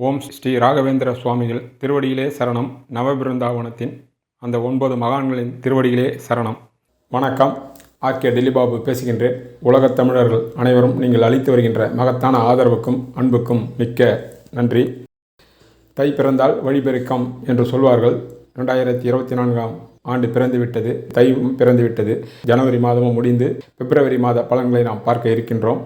ஓம் ஸ்ரீ ராகவேந்திர சுவாமிகள் திருவடியிலே சரணம். நவபிருந்தாவனத்தின் அந்த ஒன்பது மகான்களின் திருவடியிலே சரணம். வணக்கம். ஆர்கே டெல்லிபாபு பேசுகின்றேன். உலகத் தமிழர்கள் அனைவரும் நீங்கள் அளித்து வருகின்ற மகத்தான ஆதரவுக்கும் அன்புக்கும் மிக்க நன்றி. தை பிறந்தால் வழிபெருக்கம் என்று சொல்வார்கள். ரெண்டாயிரத்தி இருபத்தி நான்காம் ஆண்டு பிறந்துவிட்டது. தை பிறந்துவிட்டது. ஜனவரி மாதமும் முடிந்து பிப்ரவரி மாத பலன்களை நாம் பார்க்க இருக்கின்றோம்.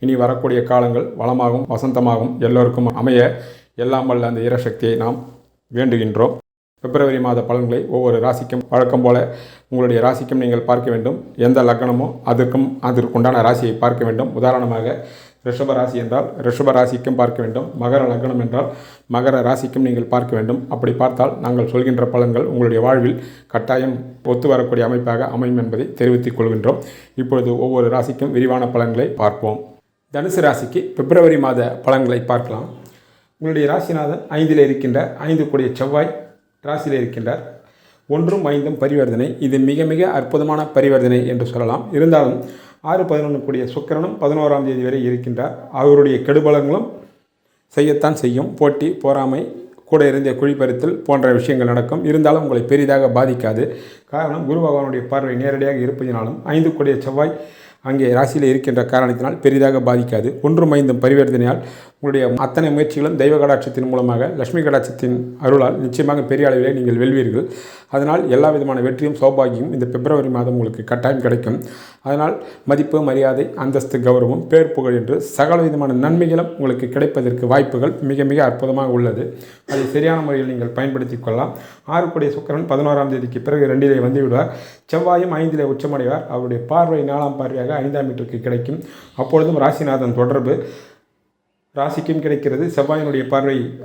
இனி வரக்கூடிய காலங்கள் வளமாகவும் வசந்தமாகவும் எல்லோருக்கும் அமைய எல்லாம் வல்ல அந்த இறசக்தியை நாம் வேண்டுகின்றோம். பிப்ரவரி மாத பலன்களை ஒவ்வொரு ராசிக்கும் வழக்கம் போல உங்களுடைய ராசிக்கும் நீங்கள் பார்க்க வேண்டும். எந்த லக்னமோ அதற்கும் அதற்குண்டான ராசியை பார்க்க வேண்டும். உதாரணமாக ரிஷப ராசி என்றால் ரிஷப ராசிக்கும் பார்க்க வேண்டும். மகர லக்னம் என்றால் மகர ராசிக்கும் நீங்கள் பார்க்க வேண்டும். அப்படி பார்த்தால் நாங்கள் சொல்கின்ற பலன்கள் உங்களுடைய வாழ்வில் கட்டாயம் ஒத்து வரக்கூடிய அமைப்பாக அமையும் என்பதை தெரிவித்துக் கொள்கின்றோம். இப்பொழுது ஒவ்வொரு ராசிக்கும் விரிவான பலன்களை பார்ப்போம். தனுசு ராசிக்கு பிப்ரவரி மாத பலன்களை பார்க்கலாம். உங்களுடைய ராசிநாதன் ஐந்தில் இருக்கின்ற ஐந்து கூடிய செவ்வாய் ராசியில் இருக்கின்றார். ஒன்றும் ஐந்தும் பரிவர்த்தனை. இது மிக மிக அற்புதமான பரிவர்த்தனை என்று சொல்லலாம். இருந்தாலும் ஆறு பதினொன்று கூடிய சுக்கிரனும் பதினோராம் தேதி வரை இருக்கின்றார். அவருடைய கெடுபலங்களும் செய்யத்தான் செய்யும். போட்டி போராமை கூட இருந்த குழிப்பறித்தல் போன்ற விஷயங்கள் நடக்கும். இருந்தாலும் உங்களை பெரிதாக பாதிக்காது. காரணம் குரு பகவானுடைய பார்வை நேரடியாக இருப்பதினாலும் ஐந்து கூடிய செவ்வாய் அங்கே ராசியில் இருக்கின்ற காரணத்தினால் பெரிதாக பாதிக்காது. ஒன்றும் மைந்தும் பரிவர்த்தனையால் உங்களுடைய அத்தனை முயற்சிகளும் தெய்வ கடாட்சத்தின் மூலமாக லட்சுமி கடாட்சத்தின் அருளால் நிச்சயமாக பெரிய அளவிலே நீங்கள் வெல்வீர்கள். அதனால் எல்லா விதமான வெற்றியும் சௌபாகியும் இந்த பிப்ரவரி மாதம் உங்களுக்கு கட்டாயம் கிடைக்கும். அதனால் மதிப்பு மரியாதை அந்தஸ்து கௌரவம் பேர் புகழ் என்று சகல விதமான நன்மைகளும் உங்களுக்கு கிடைப்பதற்கு வாய்ப்புகள் மிக மிக அற்புதமாக உள்ளது. அதை சரியான முறையில் நீங்கள் பயன்படுத்திக் கொள்ளலாம். ஆறுக்குடைய சுக்கரன் பதினோராம் தேதிக்கு பிறகு ரெண்டிலே வந்துவிடுவார். செவ்வாயும் ஐந்திலே உச்சமடைவார். அவருடைய பார்வை நாலாம் பார்வையாக ஐந்தாம் வீட்டிற்கு கிடைக்கும். அப்பொழுதும் ராசிநாதன் தொடர்பு. ராசிக்கும் கிடைக்கிறது. செவ்வாயினுடைய பார்வை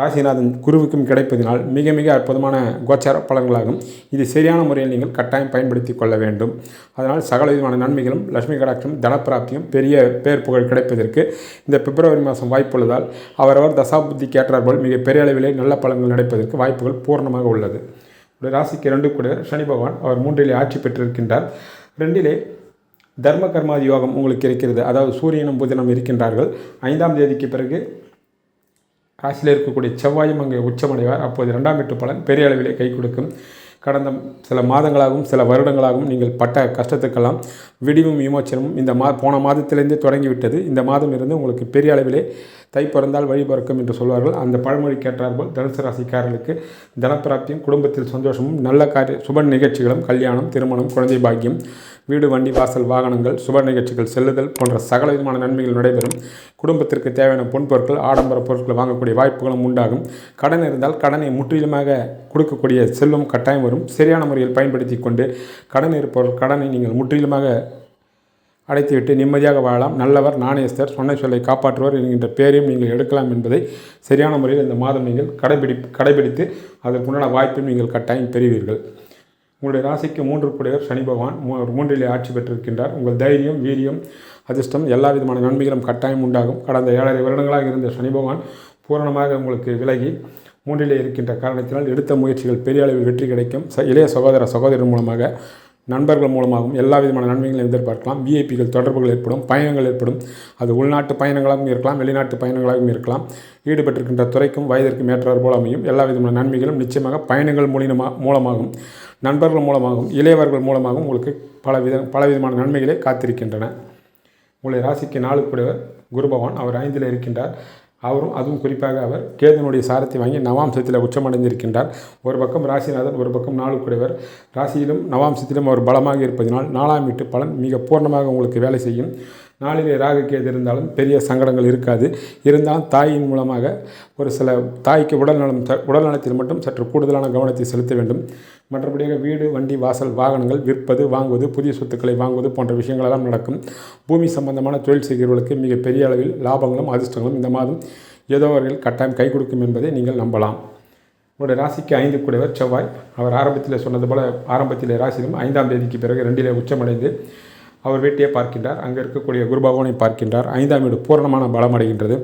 ராசிநாதன் குருவுக்கும் கிடைப்பதினால் மிக மிக அற்புதமான கோச்சார பலன்களாகும். இது சரியான முறையில் நீங்கள் கட்டாயம் பயன்படுத்தி கொள்ள வேண்டும். அதனால் சகல விதமான நன்மைகளும் லட்சுமி கடாட்சம் தனப்பிராப்தியும் பெரிய பேர் புகழ் கிடைப்பதற்கு இந்த பிப்ரவரி மாதம் வாய்ப்புள்ளதால் அவரவர் தசாபுத்திக்கு ஏற்றாற்போல் மிக பெரிய அளவிலே நல்ல பலன்கள் நடப்பதற்கு வாய்ப்புகள் பூர்ணமாக உள்ளது. ஒரு ராசிக்கு ரெண்டு கூட சனி பகவான் அவர் மூன்றிலே ஆட்சி பெற்றிருக்கின்றார். ரெண்டிலே தர்ம கர்மாதி யோகம் உங்களுக்கு இருக்கிறது. அதாவது சூரியனும் புதனும் இருக்கின்றார்கள். ஐந்தாம் தேதிக்கு பிறகு ராசியில் இருக்கக்கூடிய செவ்வாயும் அங்கே உச்சமடைவார். அப்போது இரண்டாம் வீட்டு பலன் பெரிய அளவிலே கை கொடுக்கும். கடந்த சில மாதங்களாகவும் சில வருடங்களாகவும் நீங்கள் பட்ட கஷ்டத்துக்கெல்லாம் விடிவும் விமோச்சனமும் இந்த மா போன மாதத்திலேருந்தே தொடங்கிவிட்டது. இந்த மாதம் இருந்து உங்களுக்கு பெரிய அளவிலே தை பிறந்தால் வழி பிறக்கும் என்று சொல்வார்கள். அந்த பழமொழி கேட்டார்போல் தனுசு ராசிக்காரர்களுக்கு தனப்பிராப்தியும் குடும்பத்தில் சந்தோஷமும் நல்ல காரிய சுப நிகழ்ச்சிகளும் கல்யாணம் திருமணம் குழந்தை பாக்கியம் வீடு வண்டி வாசல் வாகனங்கள் சுப நிகழ்ச்சிகள் செல்லுதல் போன்ற சகல விதமான நன்மைகள் நடைபெறும். குடும்பத்திற்கு தேவையான பொன்பொருட்கள் ஆடம்பர பொருட்கள் வாங்கக்கூடிய வாய்ப்புகளும் உண்டாகும். கடன் இருந்தால் கடனை முற்றிலுமாக கொடுக்கக்கூடிய செல்வம் கட்டாயம் வரும். சரியான முறையில் பயன்படுத்தி கொண்டு கடன் இருப்பவர்கள் கடனை நீங்கள் முற்றிலுமாக அடைத்துவிட்டு நிம்மதியாக வாழலாம். நல்லவர் நாணயஸ்தர் சொன்ன சொல்லை காப்பாற்றுவர் என்கின்ற பேரையும் நீங்கள் எடுக்கலாம் என்பதை சரியான முறையில் இந்த மாதம் நீங்கள் கடைபிடி கடைபிடித்து அதற்குண்டான வாய்ப்பையும் நீங்கள் கட்டாயம் பெறுவீர்கள். உங்களுடைய ராசிக்கு மூன்று கூடியவர் சனி பகவான் மூ மூன்றிலே ஆட்சி பெற்றிருக்கின்றார். உங்கள் தைரியம் வீரியம் அதிர்ஷ்டம் எல்லா விதமான நன்மைகளும் கட்டாயம் உண்டாகும். கடந்த ஏழரை வருடங்களாக இருந்த சனி பகவான் பூரணமாக உங்களுக்கு விலகி மூன்றிலே இருக்கின்ற காரணத்தினால் எடுத்த முயற்சிகள் பெரிய அளவில் வெற்றி கிடைக்கும். ச இளைய சகோதர சகோதரர் மூலமாக நண்பர்கள் மூலமாகவும் எல்லா விதமான நன்மைகளையும் எதிர்பார்க்கலாம். விஐபிகள் தொடர்புகள் ஏற்படும் பயணங்கள் ஏற்படும். அது உள்நாட்டு பயணங்களாகவும் இருக்கலாம் வெளிநாட்டு பயணங்களாகவும் இருக்கலாம். ஈடுபட்டிருக்கின்ற துறைக்கும் வயதிற்கும் ஏற்றார் போல அமையும். எல்லா விதமான நன்மைகளும் நிச்சயமாக பயணங்கள் மூலியமாக மூலமாகும். நண்பர்கள் மூலமாகவும் இளையவர்கள் மூலமாகவும் உங்களுக்கு பல வித பல விதமான நன்மைகளே காத்திருக்கின்றன. உங்களுடைய ராசிக்கு நாளுக்குடையவர் கூடவர் குரு பகவான் அவர் ஐந்தில் இருக்கின்றார். அவரும் அதுவும் குறிப்பாக அவர் கேதனுடைய சாரத்தை வாங்கி நவாம்சத்தில் உச்சமடைந்திருக்கின்றார். ஒரு பக்கம் ராசிநாதன் ஒரு பக்கம் நாளுக்குடையவர் ராசியிலும் நவாம்சத்திலும் அவர் பலமாக இருப்பதனால் நாலாம் வீட்டு பலன் மிக பூர்ணமாக உங்களுக்கு வேலை செய்யும். நாளிலே ராகுக்கேது இருந்தாலும் பெரிய சங்கடங்கள் இருக்காது. இருந்தாலும் தாயின் மூலமாக ஒரு சில தாய்க்கு உடல்நலம் உடல்நலத்தில் மட்டும் சற்று கூடுதலான கவனத்தை செலுத்த வேண்டும். மற்றபடியாக வீடு வண்டி வாசல் வாகனங்கள் விற்பது வாங்குவது புதிய சொத்துக்களை வாங்குவது போன்ற விஷயங்களெல்லாம் நடக்கும். பூமி சம்பந்தமான தொழில் செய்கிறவர்களுக்கு மிக பெரிய அளவில் லாபங்களும் அதிர்ஷ்டங்களும் இந்த மாதம் ஏதோ அவர்கள் கட்டாயம் கை கொடுக்கும் என்பதை நீங்கள் நம்பலாம். உங்களுடைய ராசிக்கு ஐந்து கூடியவர் செவ்வாய். அவர் ஆரம்பத்தில் சொன்னது போல ஆரம்பத்தில் ராசியிலும் ஐந்தாம் தேதிக்கு பிறகு ரெண்டிலே உச்சமடைந்து அவர் வீட்டையே பார்க்கின்றார். அங்கே இருக்கக்கூடிய குருபகவானை பார்க்கின்றார். ஐந்தாம் வீடு பூரணமான பலமடைகின்றது.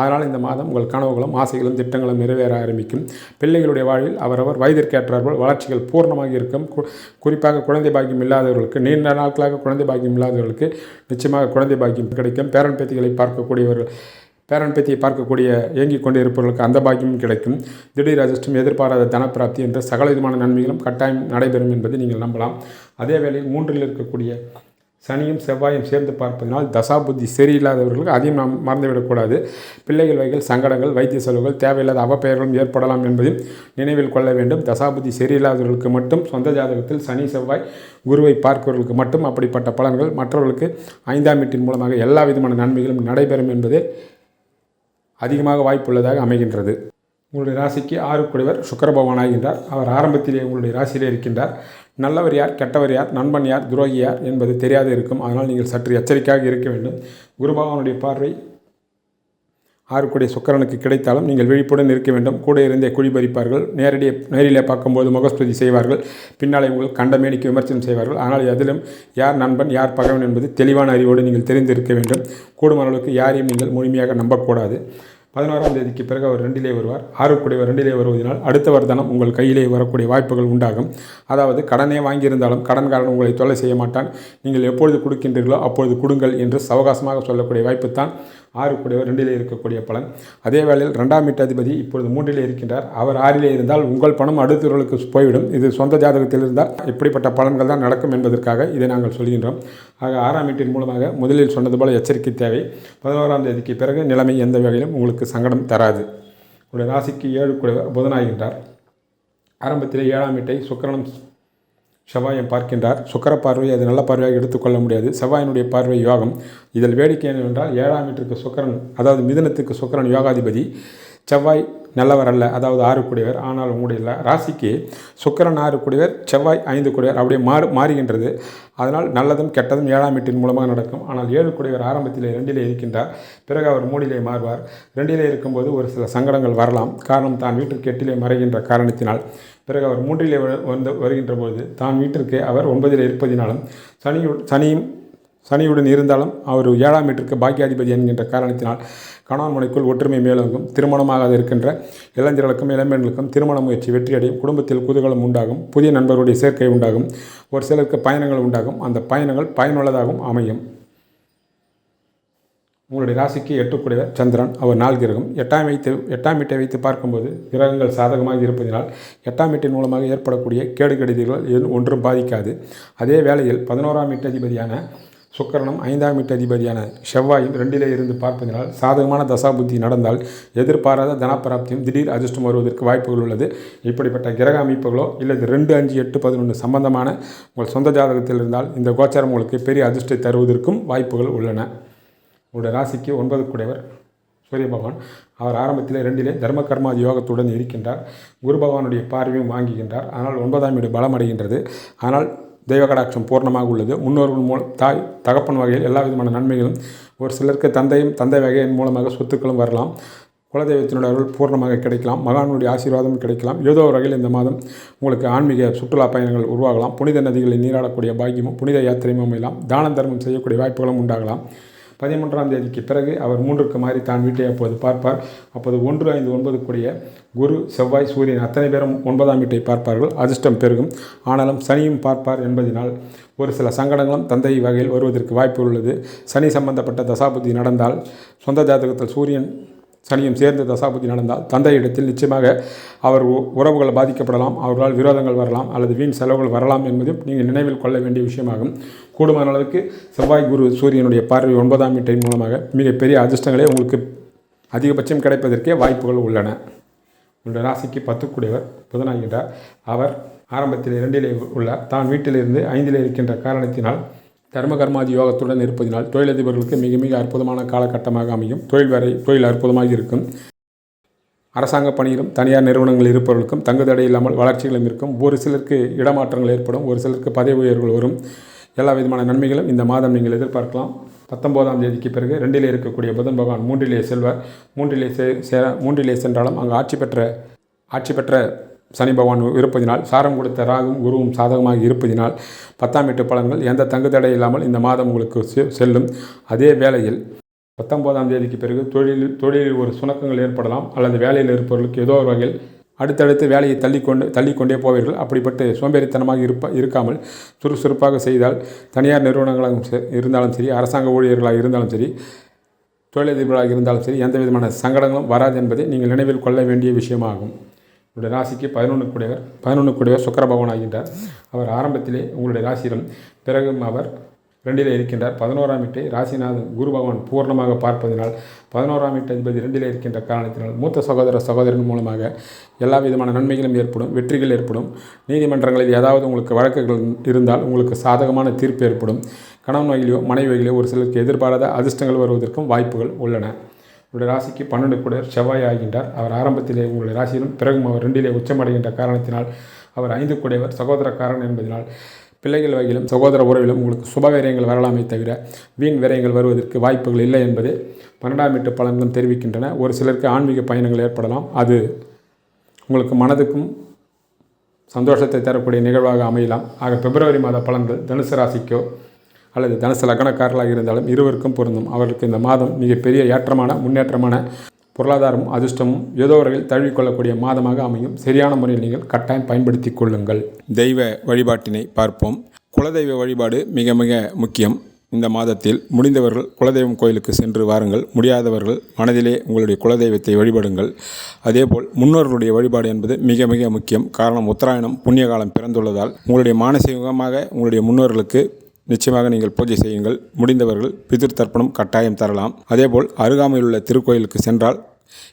அதனால் இந்த மாதம் உங்கள் கனவுகளும் ஆசைகளும் திட்டங்களும் நிறைவேற ஆரம்பிக்கும். பிள்ளைகளுடைய வாழ்வில் அவரவர் வயதிற்கேற்றார்கள் வளர்ச்சிகள் பூர்ணமாக இருக்கும். குறிப்பாக குழந்தை பாக்கியம் இல்லாதவர்களுக்கு நீண்ட நாட்களாக குழந்தை பாக்கியம் இல்லாதவர்களுக்கு நிச்சயமாக குழந்தை பாக்கியம் கிடைக்கும். பேரன் பேத்திகளை பார்க்கக்கூடியவர்கள் பேரன் பேத்தியை பார்க்கக்கூடிய இயங்கிக் கொண்டு இருப்பவர்களுக்கு அந்த பாக்கியமும் கிடைக்கும். திடீர் அதிர்ஷ்டம் எதிர்பாராத தனப்பிராப்தி என்ற சகல விதமான நன்மைகளும் கட்டாயம் நடைபெறும் என்பதை நீங்கள் நம்பலாம். அதே வேளையில் மூன்றில் இருக்கக்கூடிய சனியும் செவ்வாயும் சேர்ந்து பார்ப்பதனால் தசாபுத்தி சரியில்லாதவர்களுக்கு அதையும் நாம் மறந்துவிடக்கூடாது. பிள்ளைகள் வகைகள் சங்கடங்கள் வைத்திய செலவுகள் தேவையில்லாத அவப்பெயர்களும் ஏற்படலாம் என்பதையும் நினைவில் கொள்ள வேண்டும். தசாபுத்தி சரியில்லாதவர்களுக்கு மட்டும் சொந்த ஜாதகத்தில் சனி செவ்வாய் குருவை பார்ப்பவர்களுக்கு மட்டும் அப்படிப்பட்ட பலன்கள் மற்றவர்களுக்கு ஐந்தாம் வீட்டின் மூலமாக எல்லா விதமான நன்மைகளும் நடைபெறும் என்பது அதிகமாக வாய்ப்புள்ளதாக அமைகின்றது. உங்களுடைய ராசிக்கு ஆறு குடைவர் சுக்கர பகவான் ஆகின்றார். அவர் ஆரம்பத்திலே உங்களுடைய ராசியிலே இருக்கின்றார். நல்லவர் யார் கெட்டவர் யார் நண்பன் யார் துரோகி யார் என்பது தெரியாது இருக்கும். அதனால் நீங்கள் சற்று எச்சரிக்கையாக இருக்க வேண்டும். குருபகவானுடைய பார்வை ஆறுக்குடைய சுக்கரனுக்கு கிடைத்தாலும் நீங்கள் விழிப்புடன் இருக்க வேண்டும். கூட இருந்தே குழி பறிப்பார்கள். நேரடியே நேரிலே பார்க்கும்போது முகஸ்துதி செய்வார்கள். பின்னாலே உங்கள் கண்டமேனிக்கு விமர்சனம் செய்வார்கள். ஆனால் அதிலும் யார் நண்பன் யார் பகவன் என்பது தெளிவான அறிவோடு நீங்கள் தெரிந்திருக்க வேண்டும். கூடுமானவர்களுக்கு யாரையும் நீங்கள் முழுமையாக நம்பக்கூடாது. பதினோராம் தேதிக்கு பிறகு அவர் ரெண்டிலே வருவார். ஆறுக்குடையவர் ரெண்டிலே வருவதனால் அடுத்த வருதனம் உங்கள் கையிலே வரக்கூடிய வாய்ப்புகள் உண்டாகும். அதாவது கடனே வாங்கியிருந்தாலும் கடன்காரன் உங்களை தொல்லை செய்ய மாட்டான். நீங்கள் எப்பொழுது கொடுக்கின்றீர்களோ அப்பொழுது கொடுங்கள் என்று சவகாசமாக சொல்லக்கூடிய வாய்ப்பு தான் ஆறுக்குடையவர் ரெண்டிலே இருக்கக்கூடிய பலன். அதே வேளையில் ரெண்டாம் வீட்டாதிபதி இப்பொழுது மூன்றிலே இருக்கின்றார். அவர் ஆறிலே இருந்தால் உங்கள் பணம் அடுத்தவர்களுக்கு போய்விடும். இது சொந்த ஜாதகத்தில் இருந்தால் இப்படிப்பட்ட பலன்கள் தான் நடக்கும் என்பதற்காக இதை நாங்கள் சொல்கின்றோம். ஆக ஆறாம் வீட்டின் மூலமாக முதலில் சொன்னது போல எச்சரிக்கை தேவை. பதினோராம் தேதிக்கு பிறகு நிலைமை எந்த வகையிலும் உங்களுக்கு சங்கடம் தராது. உங்களுடைய ராசிக்கு ஏழு கூடியவர் புதனாகின்றார். ஆரம்பத்தில் ஏழாம் வீட்டை சுக்கிரனும் செவ்வாயம் பார்க்கின்றார். சுக்கர பார்வை அது நல்ல பார்வையாக எடுத்துக்கொள்ள முடியாது. செவ்வாயினுடைய பார்வை யோகம். இதில் வேடிக்கை என்னவென்றால் ஏழாம் வீட்டிற்கு சுக்கரன் அதாவது மிதனத்துக்கு சுக்கரன் யோகாதிபதி. செவ்வாய் நல்லவர் அல்ல அதாவது ஆறு கூடியவர் ஆனால் உங்களுடைய ராசிக்கு சுக்கரன் ஆறு கூடியவர் செவ்வாய் ஐந்து கூடியவர் அப்படியே மாறு மாறுகின்றது. அதனால் நல்லதும் கெட்டதும் ஏழாம் வீட்டின் மூலமாக நடக்கும். ஆனால் ஏழு கூடியவர் ஆரம்பத்தில் ரெண்டிலே இருக்கின்றார். பிறகு அவர் மூடிலே மாறுவார். ரெண்டிலே இருக்கும்போது ஒரு சில சங்கடங்கள் வரலாம். காரணம் தான் வீட்டிற்கு எட்டிலே மறைகின்ற காரணத்தினால். பிறகு அவர் மூன்றிலே வந்து வருகின்ற போது தான் வீட்டிற்கு அவர் ஒன்பதில் இருப்பதினாலும் சனியு சனியும் சனியுடன் இருந்தாலும் அவர் ஏழாம் வீட்டிற்கு பாக்கியாதிபதி என்கின்ற காரணத்தினால் கணவன் மனைக்குள் ஒற்றுமை மேலோங்கும் திருமணமாகாத இருக்கின்ற இளைஞர்களுக்கும் இளம்பெண்களுக்கும் திருமண முயற்சி வெற்றியடையும் குடும்பத்தில் குதூகலம் உண்டாகும் புதிய நண்பர்களுடைய சேர்க்கை உண்டாகும் ஒரு சிலருக்கு பயணங்கள் உண்டாகும் அந்த பயணங்கள் பயனுள்ளதாகவும் அமையும். உங்களுடைய ராசிக்கு எட்டுக்குடையவர் சந்திரன் அவர் நாள் கிரகம். எட்டாம் வைத்து எட்டாம் வீட்டை வைத்து பார்க்கும்போது கிரகங்கள் சாதகமாக இருப்பதினால் எட்டாம் வீட்டின் மூலமாக ஏற்படக்கூடிய கேடு கடிதங்கள் ஒன்றும் பாதிக்காது. அதே வேளையில் பதினோராம் வீட்டு அதிபதியான சுக்கரனும் ஐந்தாம் வீட்டு அதிபதியான செவ்வாயும் ரெண்டிலே இருந்து பார்ப்பதனால் சாதகமான தசாபுத்தி நடந்தால் எதிர்பாராத தனப்பிராப்தியும் திடீர் அதிர்ஷ்டம் வருவதற்கு வாய்ப்புகள் உள்ளது. இப்படிப்பட்ட கிரக அமைப்புகளோ இல்லது ரெண்டு அஞ்சு எட்டு பதினொன்று சம்பந்தமான உங்கள் சொந்த ஜாதகத்தில் இருந்தால் இந்த கோச்சாரம் உங்களுக்கு பெரிய அதிர்ஷ்டத்தை தருவதற்கும் வாய்ப்புகள் உள்ளன. உங்களுடைய ராசிக்கு ஒன்பது குடைவர் சூரிய பகவான். அவர் ஆரம்பத்தில் ரெண்டிலே தர்ம கர்மாதி யோகத்துடன் இருக்கின்றார். குரு பகவானுடைய பார்வையும் வாங்குகின்றார். ஆனால் ஒன்பதாம் வீடு பலமடைகின்றது. ஆனால் தெய்வ கடாட்சம் பூர்ணமாக உள்ளது. முன்னோர்கள் மூலம் தாய் தகப்பன் வகையில் எல்லா விதமான நன்மைகளும் ஒரு சிலருக்கு தந்தையும் தந்தை வகையின் மூலமாக சொத்துக்களும் வரலாம். குலதெய்வத்தினுடைய அருள் பூர்ணமாக கிடைக்கலாம். மகானுடைய ஆசீர்வாதம் கிடைக்கலாம். ஏதோ ஒரு வகையில் இந்த மாதம் உங்களுக்கு ஆன்மீக சுற்றுலா பயணங்கள் உருவாகலாம். புனித நதிகளில் நீராடக்கூடிய பாக்கியமும் புனித யாத்திரையும் அமையலாம். தான தர்மம் செய்யக்கூடிய வாய்ப்புகளும் உண்டாகலாம். பதிமூன்றாம் தேதிக்கு பிறகு அவர் மூன்றுக்கு மாறி தான் வீட்டை அப்போது பார்ப்பார். அப்போது ஒன்று ஐந்து ஒன்பது கூடிய குரு செவ்வாய் சூரியன் அத்தனை பேரும் ஒன்பதாம் வீட்டை பார்ப்பார்கள். அதிர்ஷ்டம் பெருகும். ஆனாலும் சனியும் பார்ப்பார் என்பதனால் ஒரு சில சங்கடங்களும் தந்தை வகையில் வருவதற்கு வாய்ப்பு உள்ளது. சனி சம்பந்தப்பட்ட தசாபுத்தி நடந்தால் சொந்த ஜாதகத்தில் சூரியன் சனியும் சேர்ந்து தசாபுத்தி நடந்தால் தந்தை இடத்தில் நிச்சயமாக அவர் உறவுகள் பாதிக்கப்படலாம். அவர்களால் விரோதங்கள் வரலாம் அல்லது வீண் செலவுகள் வரலாம் என்பது நீங்கள் நினைவில் கொள்ள வேண்டிய விஷயமாகும். கூடுமான அளவுக்கு செவ்வாய் குரு சூரியனுடைய பார்வை ஒன்பதாம் வீட்டின் மூலமாக மிகப்பெரிய அதிர்ஷ்டங்களே உங்களுக்கு அதிகபட்சம் கிடைப்பதற்கே வாய்ப்புகள் உள்ளன. உங்களுடைய ராசிக்கு பத்துக்குடையவர் புதனாகின்றார் அவர் ஆரம்பத்தில் இரண்டிலே உள்ள தான் வீட்டிலிருந்து ஐந்திலே இருக்கின்ற காரணத்தினால் தர்ம கர்மாதி யோகத்துடன் இருப்பதினால் தொழிலதிபர்களுக்கு மிக மிக அற்புதமான காலகட்டமாக அமையும். தொழில் வரை தொழில் அற்புதமாக இருக்கும். அரசாங்க பணியிலும் தனியார் நிறுவனங்கள் இருப்பவர்களுக்கும் தங்குதடை இல்லாமல் வளர்ச்சிகளும் இருக்கும். ஒரு சிலருக்கு இடமாற்றங்கள் ஏற்படும் ஒரு சிலருக்கு பதவி உயர்வுகள் வரும். எல்லா விதமான நன்மைகளும் இந்த மாதம் நீங்கள் எதிர்பார்க்கலாம். பத்தொம்போதாம் தேதிக்கு பிறகு ரெண்டிலே இருக்கக்கூடிய புதன் பகவான் மூன்றிலே செல்வார் மூன்றிலே சே சேர மூன்றிலே சென்றாலும் அங்கு ஆட்சி பெற்ற ஆட்சி பெற்ற சனி பகவான் இருப்பதினால் சாரம் கொடுத்த ராகும் குருவும் சாதகமாக இருப்பதினால் பத்தாம் வீட்டு பலன்கள் எந்த தங்குதடை இல்லாமல் இந்த மாதம் உங்களுக்கு செல்லும். அதே வேளையில் பத்தொம்போதாம் தேதிக்கு பிறகு தொழிலில் தொழிலில் ஒரு சுணக்கங்கள் ஏற்படலாம் அல்லது வேலையில் இருப்பவர்களுக்கு ஏதோ ஒரு வகையில் அடுத்தடுத்து வேலையை தள்ளிக்கொண்டு தள்ளிக்கொண்டே போவீர்கள். அப்படிப்பட்டு சோம்பேறித்தனமாக இருப்ப இருக்காமல் சுறுசுறுப்பாக செய்தால் தனியார் நிறுவனங்களாக இருந்தாலும் சரி அரசாங்க ஊழியர்களாக இருந்தாலும் சரி தொழிலதிபராக இருந்தாலும் சரி எந்த விதமான சங்கடங்களும் வராது என்பதை நீங்கள் நினைவில் கொள்ள வேண்டிய விஷயமாகும். உங்களுடைய ராசிக்கு பதினொன்று கூடியவர் பதினொன்று கூடியவர் சுக்கர பகவான் ஆகின்றார். அவர் ஆரம்பத்திலே உங்களுடைய ராசியிலும் பிறகும் அவர் ரெண்டில் இருக்கின்றார். பதினோராம் வீட்டை ராசிநாதன் குரு பகவான் பூர்ணமாக பார்ப்பதினால் பதினோராம் வீட்டு அதிபதி ரெண்டிலே இருக்கின்ற காரணத்தினால் மூத்த சகோதர சகோதரன் மூலமாக எல்லா விதமான நன்மைகளும் ஏற்படும் வெற்றிகள் ஏற்படும். நீதிமன்றங்களில் ஏதாவது உங்களுக்கு வழக்குகள் இருந்தால் உங்களுக்கு சாதகமான தீர்ப்பு ஏற்படும். கணவன் வகையிலோ மனைவி வகையிலோ ஒரு சிலருக்கு எதிர்பாராத அதிர்ஷ்டங்கள் வருவதற்கும் வாய்ப்புகள் உள்ளன. உங்களுடைய ராசிக்கு பன்னெண்டு கூட செவ்வாய் ஆகின்றார். அவர் ஆரம்பத்திலே உங்களுடைய ராசியிலும் பிறகும் அவர் ரெண்டிலே உச்சமடைகின்ற காரணத்தினால் அவர் ஐந்து கூடையவர் சகோதரக்காரன் என்பதனால் பிள்ளைகள் வகையிலும் சகோதர உறவிலும் உங்களுக்கு சுப விரயங்கள் வரலாமே தவிர வீண் விரயங்கள் வருவதற்கு வாய்ப்புகள் இல்லை என்பது பன்னெண்டாம் வீட்டு பலன்களும் தெரிவிக்கின்றன. ஒரு சிலருக்கு ஆன்மீக பயணங்கள் ஏற்படலாம். அது உங்களுக்கு மனதுக்கும் சந்தோஷத்தை தரக்கூடிய நிகழ்வாக அமையலாம். ஆக பிப்ரவரி மாத பலன்கள் தனுசு ராசிக்கோ அல்லது தனுசு லக்னக்காரர்களாக இருந்தாலும் இருவருக்கும் பொருந்தும். அவர்களுக்கு இந்த மாதம் மிகப்பெரிய ஏற்றமான முன்னேற்றமான பொருளாதாரமும் அதிர்ஷ்டமும் ஏதோ வகையில் தழுவிக்கொள்ளக்கூடிய மாதமாக அமையும். சரியான முறையில் நீங்கள் கட்டாயம் பயன்படுத்தி கொள்ளுங்கள். தெய்வ வழிபாட்டினை பார்ப்போம். குலதெய்வ வழிபாடு மிக மிக முக்கியம். இந்த மாதத்தில் முடிந்தவர்கள் குலதெய்வம் கோயிலுக்கு சென்று வாருங்கள். முடியாதவர்கள் மனதிலே உங்களுடைய குலதெய்வத்தை வழிபடுங்கள். அதேபோல் முன்னோர்களுடைய வழிபாடு என்பது மிக மிக முக்கியம். காரணம் உத்தராயணம் புண்ணிய காலம் பிறந்துள்ளதால் உங்களுடைய மானசீகமாக உங்களுடைய முன்னோர்களுக்கு நிச்சயமாக நீங்கள் பூஜை செய்யுங்கள். முடிந்தவர்கள் பிதிர் தர்ப்பணம் கட்டாயம் தரலாம். அதேபோல் அருகாமையில் உள்ள திருக்கோயிலுக்கு சென்றால்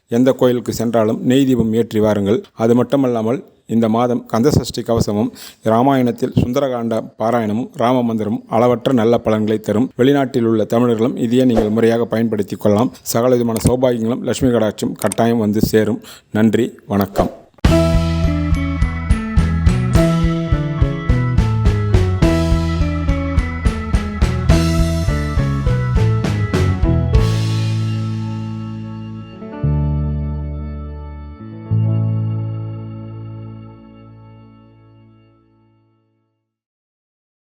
எந்த கோயிலுக்கு சென்றாலும் நெய் தீபம் ஏற்றி வாருங்கள். அது மட்டுமல்லாமல் இந்த மாதம் கந்தசஷ்டி கவசமும் ராமாயணத்தில் சுந்தரகாண்ட பாராயணமும் ராம மந்திரமும் அளவற்ற நல்ல பலன்களை தரும். வெளிநாட்டில் உள்ள தமிழர்களும் இதையே நீங்கள் முறையாக பயன்படுத்தி கொள்ளலாம். சகல விதமான சௌபாகியங்களும் லட்சுமி கடாட்சியும் கட்டாயம் வந்து சேரும். நன்றி வணக்கம்.